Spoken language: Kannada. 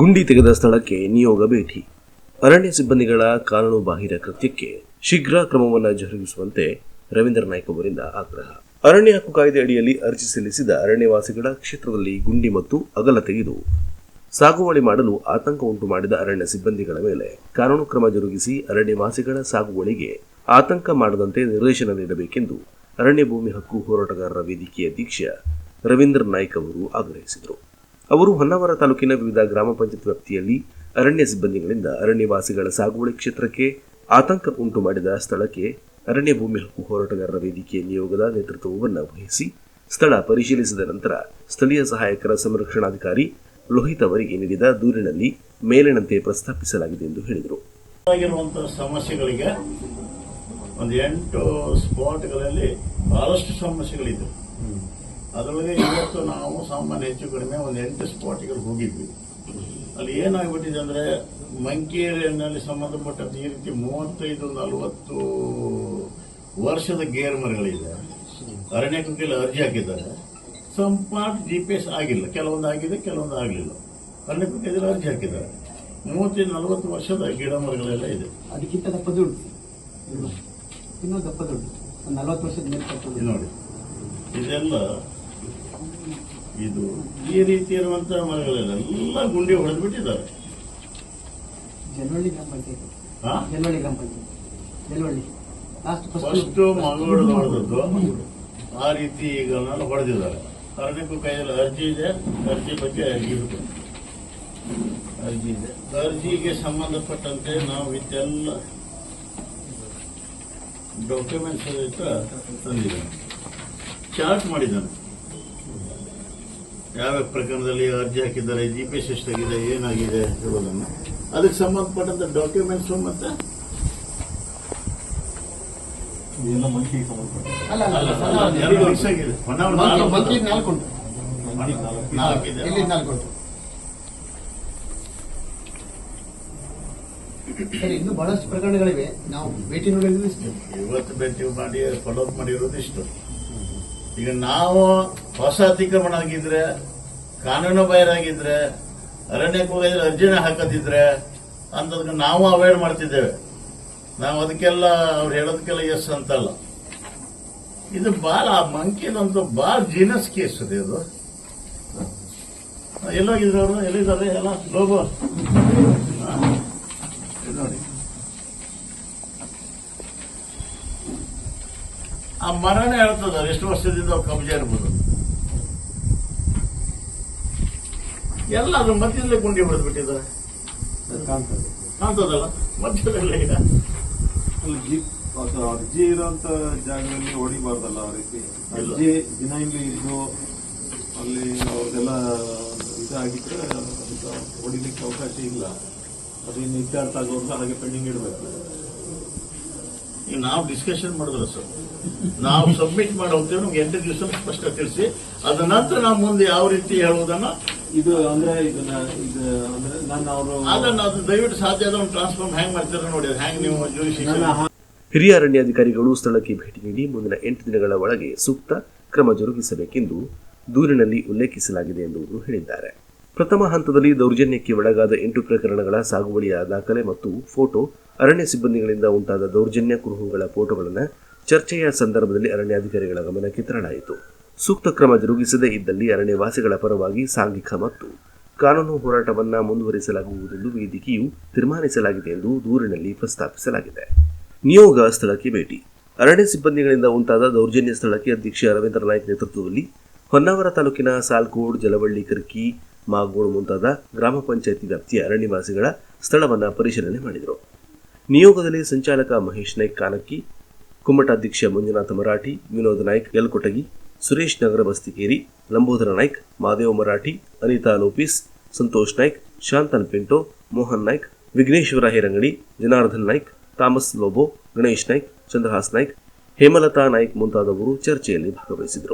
ಗುಂಡಿ ತೆಗೆದ ಸ್ಥಳಕ್ಕೆ ನಿಯೋಗ ಭೇಟಿ. ಅರಣ್ಯ ಸಿಬ್ಬಂದಿಗಳ ಕಾನೂನು ಬಾಹಿರ ಕೃತ್ಯಕ್ಕೆ ಶೀಘ್ರ ಕ್ರಮವನ್ನು ಜರುಗಿಸುವಂತೆ ರವೀಂದ್ರ ನಾಯ್ಕ ಅವರಿಂದ ಆಗ್ರಹ. ಅರಣ್ಯ ಹಕ್ಕು ಕಾಯ್ದೆ ಅಡಿಯಲ್ಲಿ ಅರ್ಜಿ ಸಲ್ಲಿಸಿದ ಅರಣ್ಯವಾಸಿಗಳ ಕ್ಷೇತ್ರದಲ್ಲಿ ಗುಂಡಿ ಮತ್ತು ಅಗಲ ತೆಗೆದು ಸಾಗುವಳಿ ಮಾಡಲು ಆತಂಕ ಉಂಟು ಮಾಡಿದ ಅರಣ್ಯ ಸಿಬ್ಬಂದಿಗಳ ಮೇಲೆ ಕಾನೂನು ಕ್ರಮ ಜರುಗಿಸಿ ಅರಣ್ಯವಾಸಿಗಳ ಸಾಗುವಳಿಗೆ ಆತಂಕ ಮಾಡದಂತೆ ನಿರ್ದೇಶನ ನೀಡಬೇಕೆಂದು ಅರಣ್ಯ ಭೂಮಿ ಹಕ್ಕು ಹೋರಾಟಗಾರರ ವೇದಿಕೆಯ ಅಧ್ಯಕ್ಷ ರವೀಂದ್ರ ನಾಯ್ಕ ಅವರು ಆಗ್ರಹಿಸಿದರು. ಅವರು ಹೊನ್ನಾವರ ತಾಲೂಕಿನ ವಿವಿಧ ಗ್ರಾಮ ಪಂಚಾಯತ್ ವ್ಯಾಪ್ತಿಯಲ್ಲಿ ಅರಣ್ಯ ಸಿಬ್ಬಂದಿಗಳಿಂದ ಅರಣ್ಯವಾಸಿಗಳ ಸಾಗುವಳಿ ಕ್ಷೇತ್ರಕ್ಕೆ ಆತಂಕ ಉಂಟು ಮಾಡಿದ ಸ್ಥಳಕ್ಕೆ ಅರಣ್ಯ ಭೂಮಿ ಹಕ್ಕು ಹೋರಾಟಗಾರರ ವೇದಿಕೆಯ ನಿಯೋಗದ ನೇತೃತ್ವವನ್ನು ವಹಿಸಿ ಸ್ಥಳ ಪರಿಶೀಲಿಸಿದ ನಂತರ ಸ್ಥಳೀಯ ಸಹಾಯಕರ ಸಂರಕ್ಷಣಾಧಿಕಾರಿ ಲೋಹಿತ್ ಅವರಿಗೆ ನೀಡಿದ ದೂರಿನಲ್ಲಿ ಮೇಲಿನಂತೆ ಪ್ರಸ್ತಾಪಿಸಲಾಗಿದೆ ಎಂದು ಹೇಳಿದರು. ಸಮಸ್ಯೆಗಳಿಗೆ ಒಂದು ಎಂಟು ಸ್ಪಾಟ್ಗಳಲ್ಲಿ ಬಹಳಷ್ಟು ಸಮಸ್ಯೆಗಳಿದ್ದವು. ಅದರೊಳಗೆ ಇವತ್ತು ನಾವು ಸಾಮಾನ್ಯ ಹೆಚ್ಚು ಕಡಿಮೆ ಒಂದು ಎಂಟು ಸ್ಪಾಟ್ಗಳು ಹೋಗಿದ್ವಿ. ಅಲ್ಲಿ ಏನಾಗ್ಬಿಟ್ಟಿದೆ ಅಂದ್ರೆ ಮಂಕೇರಿಯಲ್ಲಿ ಸಂಬಂಧಪಟ್ಟ ಈ ರೀತಿ ಮೂವತ್ತೈದು ನಲವತ್ತು ವರ್ಷದ ಗೇರ್ ಮರಗಳಿದೆ. ಅರಣ್ಯಕ್ಕೆಲ್ಲ ಅರ್ಜಿ ಹಾಕಿದ್ದಾರೆ. ಸಂಪಾಟ್ ಜಿ ಪಿ ಎಸ್ ಆಗಿಲ್ಲ. ಕೆಲವೊಂದು ಆಗಿದೆ ಕೆಲವೊಂದು ಆಗಲಿಲ್ಲ. ಅರಣ್ಯಕ್ಕೆ ಅರ್ಜಿ ಹಾಕಿದ್ದಾರೆ. ಮೂವತ್ತೈದು ನಲವತ್ತು ವರ್ಷದ ಗಿಡ ಮರಗಳೆಲ್ಲ ಇದೆ. ಅದಕ್ಕಿಂತ ದಪ್ಪ ದುಡ್ಡು. ಇನ್ನೂ ದಪ್ಪ ದುಡ್ಡು. ನಲ್ವತ್ತು ವರ್ಷದ ನೋಡಿ ಇದೆಲ್ಲ ಇದು ಈ ರೀತಿ ಇರುವಂತಹ ಮರಗಳೆಲ್ಲ ಗುಂಡಿ ಹೊಡೆದು ಬಿಟ್ಟಿದ್ದಾರೆ ಜನವಳ್ಳಿ ಗ್ರಾಮ ಪಂಚಾಯತ್. ಹಾ? ಜನವಳ್ಳಿ ಗ್ರಾಮ panchayat. Janavalli. Last first first Mangaluru ಹೊಡೆದದ್ದು. ಆ ರೀತಿ ಈಗ ನಾನು ಹೊಡೆದಿದ್ದಾರೆ. ಕಾರಣಕ್ಕೂ ಕೈಯಲ್ಲಿ ಅರ್ಜಿ ಇದೆ. ಅರ್ಜಿ ಬಗ್ಗೆ ಅರ್ಜಿ ಅರ್ಜಿ ಇದೆ. ಅರ್ಜಿಗೆ ಸಂಬಂಧಪಟ್ಟಂತೆ ನಾವು ಇದೆಲ್ಲ ಡಾಕ್ಯುಮೆಂಟ್ಸ್ ಸಹಿತ ತಂದಿದ್ದೇನೆ. ಚಾರ್ಟ್ ಮಾಡಿದ್ದಾನೆ. ಯಾವ್ಯಾವ ಪ್ರಕರಣದಲ್ಲಿ ಅರ್ಜಿ ಹಾಕಿದ್ದಾರೆ ಜಿ ಪಿ ಎಸ್ ಎಷ್ಟಾಗಿದೆ ಏನಾಗಿದೆ ಹೇಳೋದನ್ನು. ಅದಕ್ಕೆ ಸಂಬಂಧಪಟ್ಟಂತ ಡಾಕ್ಯುಮೆಂಟ್ಸ್ ಮತ್ತೆ? ಎರಡು ಆಗಿದೆ. ಹೊನ್ನಾವರ ನಾಲ್ಕು ನಾಲ್ಕಿದೆ ನಾಲ್ಕು ಸರಿ ಇನ್ನು ಬಹಳಷ್ಟು ಪ್ರಕರಣಗಳಿವೆ. ನಾವು ಭೇಟಿ ನೋಡಿದ್ರು ಇಷ್ಟು. ಇವತ್ತು ಭೇಟಿ ಮಾಡಿ ಫಾಲೋ ಮಾಡಿರೋದು ಇಷ್ಟು. ಈಗ ನಾವು ಹೊಸ ಅತಿಕ್ರಮಣ ಆಗಿದ್ರೆ ಕಾನೂನು ಬಾಹಿರಾಗಿದ್ರೆ ಅರಣ್ಯಕ್ಕೆ ಹೋಗಿದ್ರೆ ಅರ್ಜಿನ ಹಾಕದಿದ್ರೆ ಅಂತದಕ್ಕೆ ನಾವು ಅವಾಯ್ಡ್ ಮಾಡ್ತಿದ್ದೇವೆ. ನಾವು ಅದಕ್ಕೆಲ್ಲ ಅವ್ರು ಹೇಳೋದಕ್ಕೆಲ್ಲ ಎಸ್ ಅಂತಲ್ಲ. ಇದು ಬಾಲ ಆ ಮಂಕಿನಂತ ಬಹಳ ಜೀನಸ್ ಕೇಸ್ ಇದೆ ಇದು. ಎಲ್ಲೋಗಿದ್ರು ಅವರು, ಎಲ್ಲಿದ್ದಾರೆ? ಎಲ್ಲ ಲೋಗೋ. ನೋಡಿ. ಆ ಮರನೇ ಹೇಳ್ತದ ಎಷ್ಟು ವರ್ಷದಿಂದ ಕಬ್ಜ ಇರ್ಬೋದು? ಎಲ್ಲ ಅದ್ರ ಮಧ್ಯದಲ್ಲೇ ಗುಂಡಿ ಹೊಡೆದು ಬಿಟ್ಟಿದ್ದಾರೆ ಕಾಣ್ತದಲ್ಲ? ಮಧ್ಯದಲ್ಲೇ ಇದೆ. ಅರ್ಜಿ ಇರೋಂತ ಜಾಗದಲ್ಲಿ ಹೊಡಿಬಾರ್ದಲ್ಲ ಆ ರೀತಿ? ಅರ್ಜಿ ದಿನ ಇಲ್ಲಿ ಇದ್ದು ಅಲ್ಲಿ ಅವ್ರಿಗೆಲ್ಲ ಇದಾಗಿದ್ರೆ ಹೊಡಿಲಿಕ್ಕೆ ಅವಕಾಶ ಇಲ್ಲ. ಅದಕ್ಕೆ ಇನ್ನು ಇತ್ಯರ್ಥ ಆಗೋರ್ಗ ಹಾಗೆ ಪೆಂಡಿಂಗ್ ಇಡಬೇಕು. ಈಗ ನಾವು ಡಿಸ್ಕಷನ್ ಮಾಡಿದ್ರ ಸರ್. ನಾವು ಸಬ್ಮಿಟ್ ಮಾಡಿ ಹೋಗ್ತೇವೆ ನಮ್ಗೆ ಎಂಟು ದಿವಸ ಸ್ಪಷ್ಟ ತಿಳಿಸಿ ಅದ ನಂತರ ನಾವು ಮುಂದೆ ಯಾವ ರೀತಿ ಹೇಳುವುದನ್ನ ಇದು ಅಂದ್ರೆ ಇದನ್ನ ಇದು ಅಂದ್ರೆ ನಾನು ಅವರು ಅದನ್ನ ಅದು ದಯವಿಟ್ಟು ಸಾಧ್ಯ ಆದ ಟ್ರಾನ್ಸ್ಫಾರ್ಮ್ ಹ್ಯಾಂಗ್ ಮಾಡ್ತೀರ ನೋಡಿ ಹ್ಯಾಂಗ್ ನೀವು ಜೋಡಿಸಿ ಹಿರಿಯ ಅರಣ್ಯಾಧಿಕಾರಿಗಳು ಸ್ಥಳಕ್ಕೆ ಭೇಟಿ ನೀಡಿ ಮುಂದಿನ ಎಂಟು ದಿನಗಳ ಒಳಗೆ ಸೂಕ್ತ ಕ್ರಮ ಜರುಗಿಸಬೇಕೆಂದು ದೂರಿನಲ್ಲಿ ಉಲ್ಲೇಖಿಸಲಾಗಿದೆ ಎಂದು ಹೇಳಿದ್ದಾರೆ. ಪ್ರಥಮ ಹಂತದಲ್ಲಿ ದೌರ್ಜನ್ಯಕ್ಕೆ ಒಳಗಾದ ಎಂಟು ಪ್ರಕರಣಗಳ ಸಾಗುವಳಿಯ ದಾಖಲೆ ಮತ್ತು ಫೋಟೋ ಅರಣ್ಯ ಸಿಬ್ಬಂದಿಗಳಿಂದ ಉಂಟಾದ ದೌರ್ಜನ್ಯ ಕುರುಹುಗಳ ಫೋಟೋಗಳನ್ನು ಚರ್ಚೆಯ ಸಂದರ್ಭದಲ್ಲಿ ಅರಣ್ಯಾಧಿಕಾರಿಗಳ ಗಮನಕ್ಕೆ ತರಲಾಯಿತು. ಸೂಕ್ತ ಕ್ರಮ ಜರುಗಿಸದೇ ಇದ್ದಲ್ಲಿ ಅರಣ್ಯವಾಸಿಗಳ ಪರವಾಗಿ ಸಾಂಘಿಕ ಮತ್ತು ಕಾನೂನು ಹೋರಾಟವನ್ನು ಮುಂದುವರಿಸಲಾಗುವುದೆಂದು ವೇದಿಕೆಯು ತೀರ್ಮಾನಿಸಲಾಗಿದೆ ಎಂದು ದೂರಿನಲ್ಲಿ ಪ್ರಸ್ತಾಪಿಸಲಾಗಿದೆ. ನಿಯೋಗ ಸ್ಥಳಕ್ಕೆ ಭೇಟಿ. ಅರಣ್ಯ ಸಿಬ್ಬಂದಿಗಳಿಂದ ಉಂಟಾದ ದೌರ್ಜನ್ಯ ಸ್ಥಳಕ್ಕೆ ಅಧ್ಯಕ್ಷ ರವೀಂದ್ರ ನಾಯ್ಕ್ ನೇತೃತ್ವದಲ್ಲಿ ಹೊನ್ನಾವರ ತಾಲೂಕಿನ ಸಾಲ್ಕೋಡ್, ಜಲವಳ್ಳಿ, ಕರ್ಕಿ ಮಾಗೋಡು ಮುಂತಾದ ಗ್ರಾಮ ಪಂಚಾಯಿತಿ ವ್ಯಾಪ್ತಿಯ ಅರಣ್ಯವಾಸಿಗಳ ಸ್ಥಳವನ್ನು ಪರಿಶೀಲನೆ ಮಾಡಿದರು. ನಿಯೋಗದಲ್ಲಿ ಸಂಚಾಲಕ ಮಹೇಶ್ ನಾಯ್ಕ್ ಕಾನಕ್ಕಿ ಕುಮ್ಮಟಾಧ್ಯಕ್ಷ ಮಂಜುನಾಥ ಮರಾಠಿ, ವಿನೋದ್ ನಾಯ್ಕ್ ಯಲ್ಕೊಟಗಿ, ಸುರೇಶ್ ನಗರ ಬಸ್ತಿಕೇರಿ, ಲಂಬೋದರ ನಾಯ್ಕ್, ಮಾದೇವ್ ಮರಾಠಿ, ಅನಿತಾ ಲೋಪಿಸ್, ಸಂತೋಷ್ ನಾಯ್ಕ್, ಶಾಂತನ್ ಪಿಂಟೋ, ಮೋಹನ್ ನಾಯ್ಕ್, ವಿಘ್ನೇಶ್ವರ ಹೇರಂಗಡಿ, ಜನಾರ್ದನ್ ನಾಯ್ಕ್ ಥಾಮಸ್ ಲೋಬೋ, ಗಣೇಶ್ ನಾಯ್ಕ್, ಚಂದ್ರಹಾಸ್ ನಾಯ್ಕ್, ಹೇಮಲತಾ ನಾಯ್ಕ್ ಮುಂತಾದವರು ಚರ್ಚೆಯಲ್ಲಿ ಭಾಗವಹಿಸಿದರು.